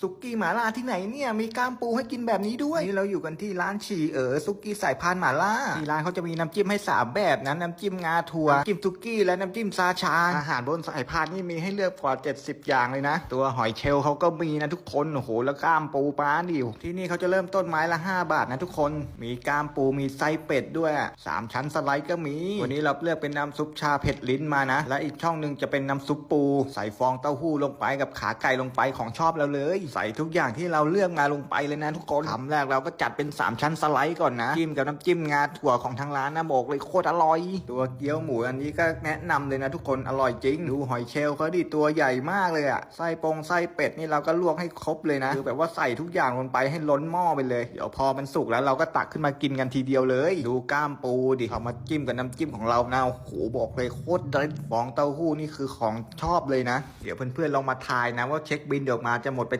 สุกี้หมาล่าที่ไหนเนี่ย มีกล้ามปูให้กินแบบนี้ด้วย นี่เราอยู่กันที่ร้านฉีเอ๋อสุกี้สายพานหมาล่าที่ร้านเขาจะมีน้ำจิ้มให้สามแบบนะน้ำจิ้มงาถั่วน้ำจิ้มสุกี้และน้ำจิ้มซาชาอาหารบนสายพานนี่มีให้เลือกกว่า 70 อย่างเลยนะ ตัวหอยเชลล์เขาก็มีนะทุกคนโอ้โหแล้วกล้ามปูปลาดิวที่นี่เขาจะเริ่มต้นไม้ละ 5 บาทนะทุกคน มีกล้ามปูมีไส้เป็ดด้วยอะสามชั้นสไลด์ก็มี วันนี้เราเลือกเป็นน้ำซุปชาเผ็ดลิ้นมานะ และอีกช่องหนึ่งจะเป็นน้ำซุปปู ใส่ฟองเต้าหู้ลงไปกับขาไก่ลงไปของชอบเราเลยใส่ทุกอย่างที่เราเลือกมาลงไปเลยนะทุกคนคำแรกเราก็จัดเป็น 3 ชั้นสไลด์ก่อนนะจิ้มกับน้ำจิ้มงาถั่วของทางร้านนะบอกเลยโคตรอร่อย ตัวเกี๊ยวหมูอันนี้ก็แนะนำเลยนะทุกคนอร่อยจริง ดูหอยเชลล์เขาดิตัวใหญ่มากเลยอะไส้ปงไส้เป็ดนี่เราก็ลวกให้ครบเลยนะคือแบบว่าใส่ทุกอย่างลงไปให้ล้นหม้อไปเลยเดี๋ยวพอมันสุกแล้วเราก็ตักขึ้นมากินกันทีเดียวเลย ดูกล้ามปูดิเอามาจิ้มกับน้ำจิ้มของเรานะโอ้โหบอกเลยโคตรเด็ดฟองเต้าหู้นี่คือของชอบเลยนะ เดี๋ยวเพื่อนๆลองมาทายนะว่าเช็คบินเดี๋ยวมาจะหมดไปเท่า